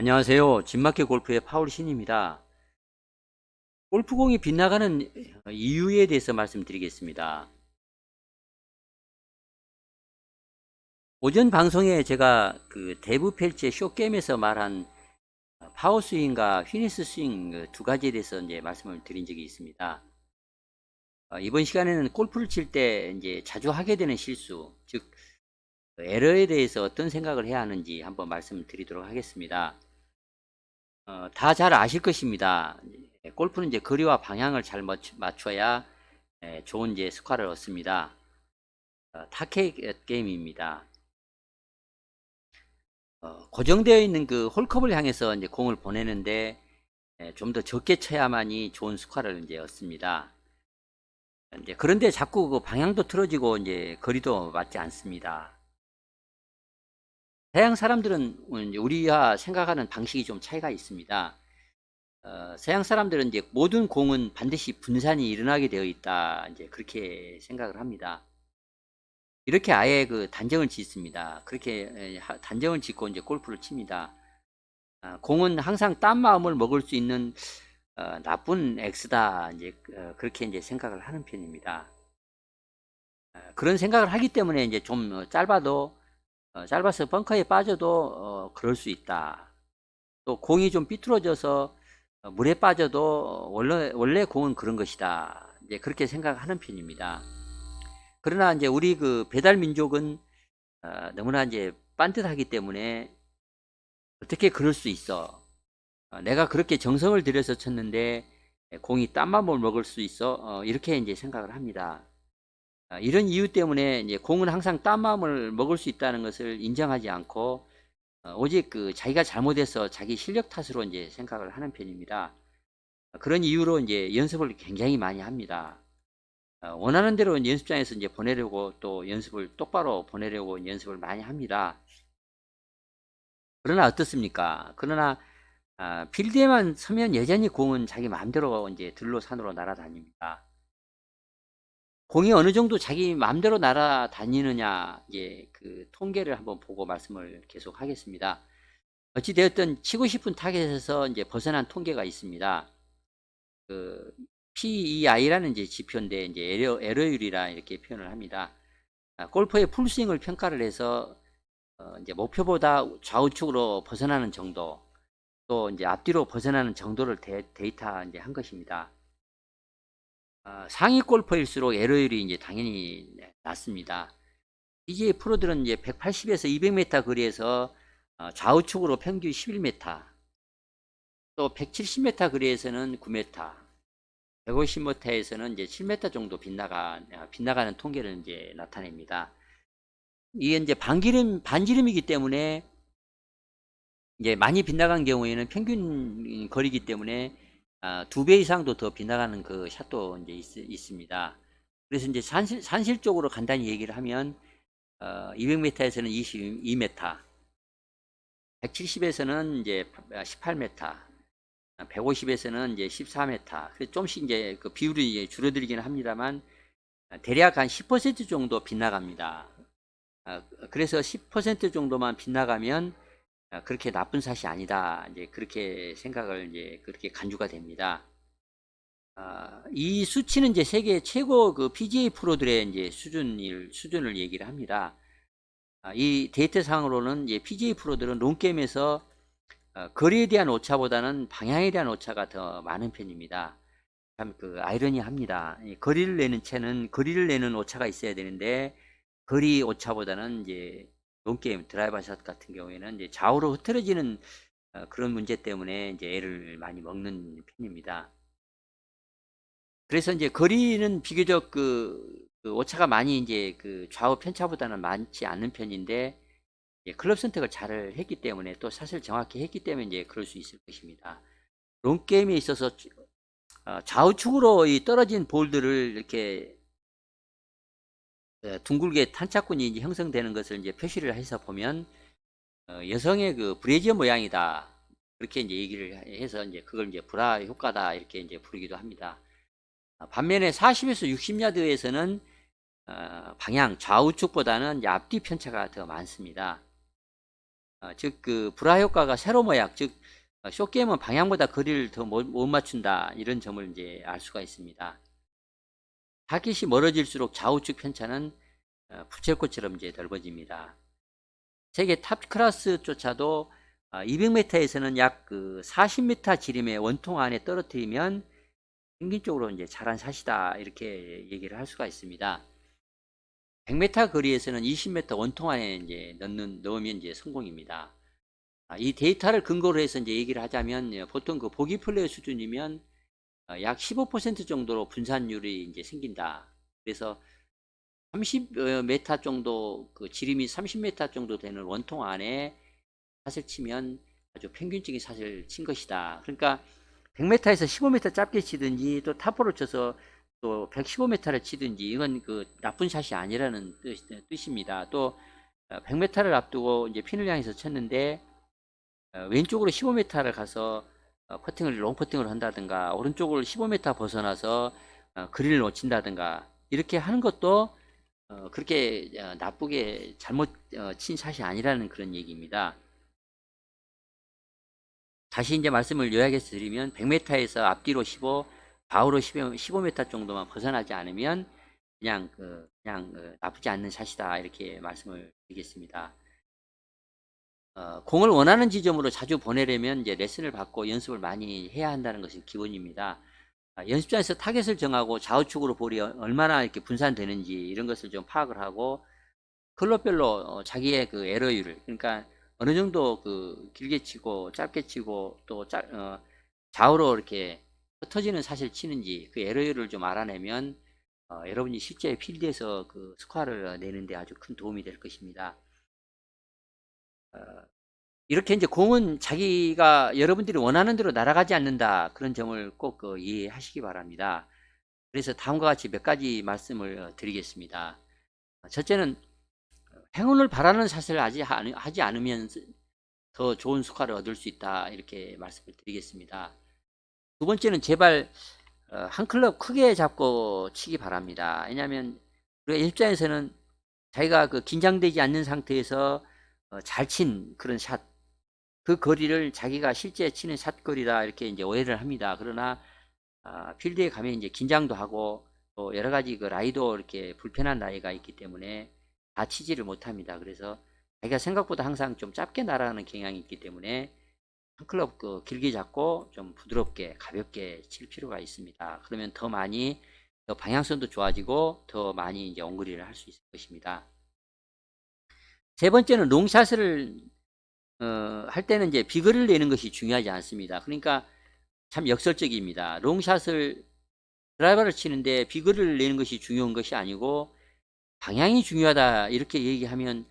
안녕하세요. 진마켓 골프의 파울 신입니다. 골프공이 빗나가는 이유에 대해서 말씀드리겠습니다. 오전 방송에 제가 그 대부 펠치의 쇼게임에서 말한 파워 스윙과 휘니스 스윙 그두 가지에 대해서 이제 말씀을 드린 적이 있습니다. 어, 이번 시간에는 골프를 칠 때 이제 자주 하게 되는 실수, 즉 에러에 대해서 어떤 생각을 해야 하는지 한번 말씀드리도록 하겠습니다. 어, 다 잘 아실 것입니다. 예, 골프는 이제 거리와 방향을 잘 맞춰야 예, 좋은 이제 스코어를 얻습니다. 어, 타켓 게임입니다. 어, 고정되어 있는 그 홀컵을 향해서 이제 공을 보내는데 예, 좀더 적게 쳐야만이 좋은 스코어를 이제 얻습니다. 이제 그런데 자꾸 그 방향도 틀어지고 이제 거리도 맞지 않습니다. 서양 사람들은 우리와 생각하는 방식이 좀 차이가 있습니다. 어, 서양 사람들은 이제 모든 공은 반드시 분산이 일어나게 되어 있다. 이제 그렇게 생각을 합니다. 이렇게 아예 그 단정을 짓습니다. 그렇게 에, 하- 단정을 짓고 이제 골프를 칩니다. 아, 공은 항상 딴 마음을 먹을 수 있는 어, 나쁜 X다. 이제 어, 그렇게 이제 생각을 하는 편입니다. 어, 그런 생각을 하기 때문에 이제 좀 어, 짧아도 어, 짧아서 벙커에 빠져도 어, 그럴 수 있다. 또 공이 좀 삐뚤어져서 어, 물에 빠져도 원래 원래 공은 그런 것이다. 이제 그렇게 생각하는 편입니다. 그러나 이제 우리 그 배달 민족은 어, 너무나 이제 빤듯하기 때문에 어떻게 그럴 수 있어? 어, 내가 그렇게 정성을 들여서 쳤는데 공이 딴 맘을 먹을 수 있어? 어, 이렇게 이제 생각을 합니다. 아, 이런 이유 때문에 이제 공은 항상 딴 마음을 먹을 수 있다는 것을 인정하지 않고 어, 오직 그 자기가 잘못해서 자기 실력 탓으로 이제 생각을 하는 편입니다. 어, 그런 이유로 이제 연습을 굉장히 많이 합니다. 어, 원하는 대로 연습장에서 이제 보내려고 또 연습을 똑바로 보내려고 연습을 많이 합니다. 그러나 어떻습니까? 그러나 아, 필드에만 서면 여전히 공은 자기 마음대로 이제 들로 산으로 날아다닙니다. 공이 어느 정도 자기 마음대로 날아다니느냐, 그 통계를 한번 보고 말씀을 계속 하겠습니다. 어찌되었든 치고 싶은 타겟에서 이제 벗어난 통계가 있습니다. 그 PEI라는 이제 지표인데 이제 에러, 에러율이라 이렇게 표현을 합니다. 아, 골퍼의 풀스윙을 평가를 해서 어, 이제 목표보다 좌우측으로 벗어나는 정도, 또 이제 앞뒤로 벗어나는 정도를 데, 데이터 이제 한 것입니다. 아, 상위 골퍼일수록 에러율이 이제 당연히 낮습니다. PGA 프로들은 이제 180에서 200m 거리에서 어, 좌우측으로 평균 11m, 또 170m 거리에서는 9m, 150m에서는 이제 7m 정도 빗나가 아, 빗나가는 통계를 이제 나타냅니다. 이게 이제 반기름 반지름이기 때문에 이제 많이 빗나간 경우에는 평균 거리기 때문에 아, 두배 이상도 더 빗나가는 그 샷도 이제 있, 습니다 그래서 이제 산실, 산실적으로 간단히 얘기를 하면 어, 200m에서는 22m, 170에서는 이제 18m, 150에서는 이제 14m. 그래서 좀씩 이제 그 비율이 이제 줄어들기는 합니다만 대략 한 10% 정도 빗나갑니다. 아, 그래서 10% 정도만 빗나가면 아, 그렇게 나쁜 샷이 아니다. 이제 그렇게 생각을 이제 그렇게 간주가 됩니다. 아, 이 수치는 이제 세계 최고 그 PGA 프로들의 이제 수준을 수준을 얘기를 합니다. 아, 이 데이터 상으로는 이제 PGA 프로들은 롱게임에서 어, 거리에 대한 오차보다는 방향에 대한 오차가 더 많은 편입니다. 참 그 아이러니합니다. 이 거리를 내는 채는 거리를 내는 오차가 있어야 되는데 거리 오차보다는 이제 롱게임 드라이버 샷 같은 경우에는 이제 좌우로 흐트러지는 어, 그런 문제 때문에 이제 애를 많이 먹는 편입니다. 그래서 이제 거리는 비교적 그, 그 오차가 많이 이제 그 좌우 편차보다는 많지 않는 편인데 예, 클럽 선택을 잘 했기 때문에 또 샷을 정확히 했기 때문에 이제 그럴 수 있을 것입니다. 롱 게임에 있어서 어, 좌우측으로 이 떨어진 볼들을 이렇게 어, 둥글게 탄착군이 이제 형성되는 것을 이제 표시를 해서 보면 어, 여성의 그 브레지어 모양이다 그렇게 이제 얘기를 해서 이제 그걸 이제 브라 효과다 이렇게 이제 부르기도 합니다. 어, 반면에 40에서 60야드에서는 어, 방향 좌우측보다는 앞뒤 편차가 더 많습니다. 어, 즉, 그, 불화 효과가 세로 모양, 즉, 어, 쇼게임은 방향보다 거리를 더 못 맞춘다. 이런 점을 이제 알 수가 있습니다. 타깃이 멀어질수록 좌우측 편차는 어, 부채꽃처럼 이제 넓어집니다. 세계 탑 클래스조차도 200m에서는 약 그 40m 지름의 원통 안에 떨어뜨리면 평균적으로 이제 잘한 샷이다 이렇게 얘기를 할 수가 있습니다. 100m 거리에서는 20m 원통 안에 이제 넣는 넣으면 이제 성공입니다. 아, 이 데이터를 근거로 해서 이제 얘기를 하자면 예, 보통 그 보기 플레이 수준이면 어, 약 15% 정도로 분산율이 이제 생긴다. 그래서 30m 정도 그 지름이 30m 정도 되는 원통 안에 샷을 치면 아주 평균적인 샷을 친 것이다. 그러니까 100m에서 15m 짧게 치든지 또 타포를 쳐서 또 115m를 치든지 이건 그 나쁜 샷이 아니라는 뜻, 뜻입니다. 또 100m를 앞두고 이제 핀을 향해서 쳤는데 어, 왼쪽으로 15m를 가서 어, 퍼팅을 롱 퍼팅을 한다든가 오른쪽을 15m 벗어나서 어, 그린을 놓친다든가 이렇게 하는 것도 어, 그렇게 어, 나쁘게 잘못 어, 친 샷이 아니라는 그런 얘기입니다. 다시 이제 말씀을 요약해서 드리면 100m에서 앞뒤로 15, 좌우로 15, 15m 정도만 벗어나지 않으면 그냥 그 그냥 그 나쁘지 않는 샷이다 이렇게 말씀을 드리겠습니다. 어, 공을 원하는 지점으로 자주 보내려면 이제 레슨을 받고 연습을 많이 해야 한다는 것이 기본입니다. 아, 연습장에서 타겟을 정하고 좌우측으로 볼이 어- 얼마나 이렇게 분산되는지 이런 것을 좀 파악을 하고 클럽별로 어, 자기의 그 에러율을 그러니까 어느 정도 그 길게 치고 짧게 치고 또 짜, 어, 좌우로 이렇게 흩어지는 사실 치는지 그 에러율을 좀 알아내면 어, 여러분이 실제 필드에서 그 스코어를 내는데 아주 큰 도움이 될 것입니다. 어, 이렇게 이제 공은 자기가 여러분들이 원하는 대로 날아가지 않는다 그런 점을 꼭 그 이해하시기 바랍니다. 그래서 다음과 같이 몇 가지 말씀을 어, 드리겠습니다. 첫째는 행운을 바라는 하지, 않- 하지 않으면 더 좋은 스코어를 얻을 수 있다 이렇게 말씀을 드리겠습니다. 두 번째는 제발 어, 한 클럽 크게 잡고 치기 바랍니다. 왜냐하면 우리가 연습장에서는 자기가 그 긴장되지 않는 상태에서 어, 잘 친 그런 샷, 그 거리를 자기가 실제 치는 샷 거리다 이렇게 이제 오해를 합니다. 그러나 아, 필드에 가면 이제 긴장도 하고 또 여러 가지 그 라이도 이렇게 불편한 나이가 있기 때문에 다 치지를 못합니다. 그래서 자기가 생각보다 항상 좀 짧게 날아가는 경향이 있기 때문에 한 클럽 그 길게 잡고 좀 부드럽게 가볍게 칠 필요가 있습니다. 그러면 더 많이 더 방향성도 좋아지고 더 많이 이제 엉거리를 할 수 있을 것입니다. 세 번째는 롱샷을 어, 할 때는 이제 비거리를 내는 것이 중요하지 않습니다. 그러니까 참 역설적입니다. 롱샷을 드라이버를 치는데 비거리를 내는 것이 중요한 것이 아니고 방향이 중요하다 이렇게 얘기하면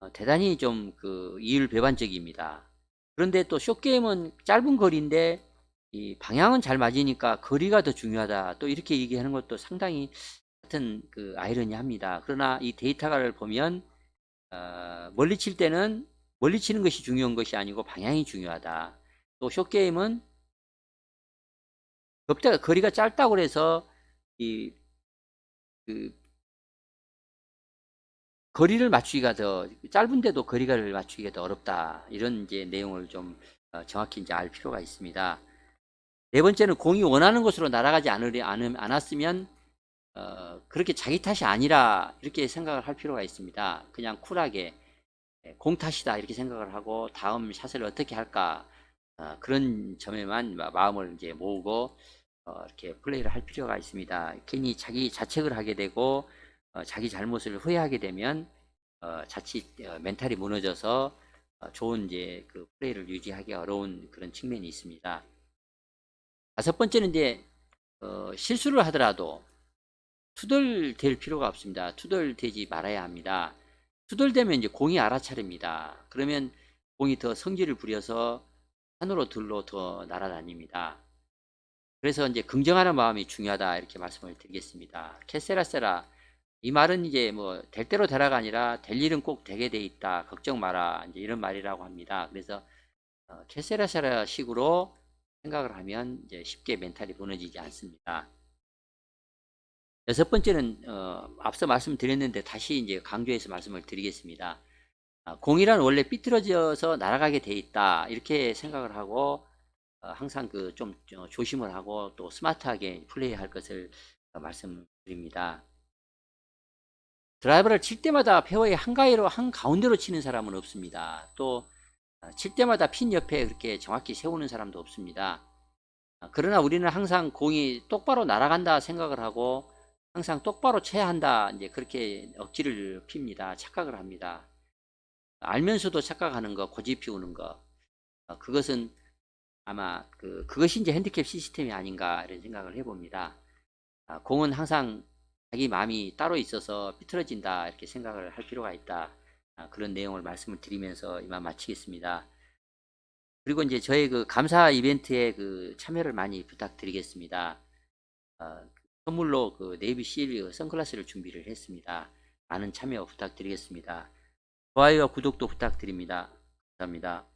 어, 대단히 좀 그 이율배반적입니다. 그런데 또 쇼게임은 짧은 거리인데 이 방향은 잘 맞으니까 거리가 더 중요하다 또 이렇게 얘기하는 것도 상당히 같은 그 아이러니합니다. 그러나 이 데이터를 보면 어, 멀리 칠 때는 멀리 치는 것이 중요한 것이 아니고 방향이 중요하다. 또 쇼게임은 겁대가 거리가 짧다고 해서 이 그 거리를 맞추기가 더 짧은데도 거리를 맞추기가 더 어렵다. 이런 이제 내용을 좀 어, 정확히 이제 알 필요가 있습니다. 네 번째는 공이 원하는 곳으로 날아가지 않으려 않, 않았으면 어, 그렇게 자기 탓이 아니라 이렇게 생각을 할 필요가 있습니다. 그냥 쿨하게 예, 공 탓이다 이렇게 생각을 하고 다음 샷을 어떻게 할까 어, 그런 점에만 마- 마음을 이제 모으고 어, 이렇게 플레이를 할 필요가 있습니다. 괜히 자기 자책을 하게 되고 어, 자기 잘못을 후회하게 되면 어, 자칫 어, 멘탈이 무너져서 어, 좋은 이제 그 플레이를 유지하기 어려운 그런 측면이 있습니다. 다섯 번째는 이제 어, 실수를 하더라도 투덜댈 필요가 없습니다. 투덜대지 말아야 합니다. 투덜대면 이제 공이 알아차립니다. 그러면 공이 더 성질을 부려서 산으로 들로 더 날아다닙니다. 그래서 이제 긍정하는 마음이 중요하다 이렇게 말씀을 드리겠습니다. 캐세라세라 이 말은 이제 뭐 될 대로 되라가 아니라 될 일은 꼭 되게 돼 있다 걱정 마라 이제 이런 말이라고 합니다. 그래서 어, 캐세라세라 식으로 생각을 하면 이제 쉽게 멘탈이 무너지지 않습니다. 여섯 번째는 어, 앞서 말씀드렸는데 다시 이제 강조해서 말씀을 드리겠습니다. 아, 공이란 원래 삐뚤어져서 날아가게 돼 있다 이렇게 생각을 하고 어, 항상 그 좀 조심을 하고 또 스마트하게 플레이할 것을 어, 말씀드립니다. 드라이버를 칠 때마다 페어의 한가위로 한 가운데로 치는 사람은 없습니다. 또 어, 칠 때마다 핀 옆에 그렇게 정확히 세우는 사람도 없습니다. 아, 그러나 우리는 항상 공이 똑바로 날아간다 생각을 하고 항상 똑바로 쳐야 한다 이제 그렇게 억지를 핍니다. 착각을 합니다. 알면서도 착각하는 거, 고집 피우는 거, 어, 그것은 아마 그 그것이 이제 핸디캡 시스템이 아닌가 이런 생각을 해봅니다. 아, 공은 항상 자기 마음이 따로 있어서 삐뚤어진다 이렇게 생각을 할 필요가 있다. 아, 그런 내용을 말씀을 드리면서 이만 마치겠습니다. 그리고 이제 저희 그 감사 이벤트에 그 참여를 많이 부탁드리겠습니다. 어, 선물로 그 네이비 실리어 선글라스를 준비를 했습니다. 많은 참여 부탁드리겠습니다. 좋아요와 구독도 부탁드립니다. 감사합니다.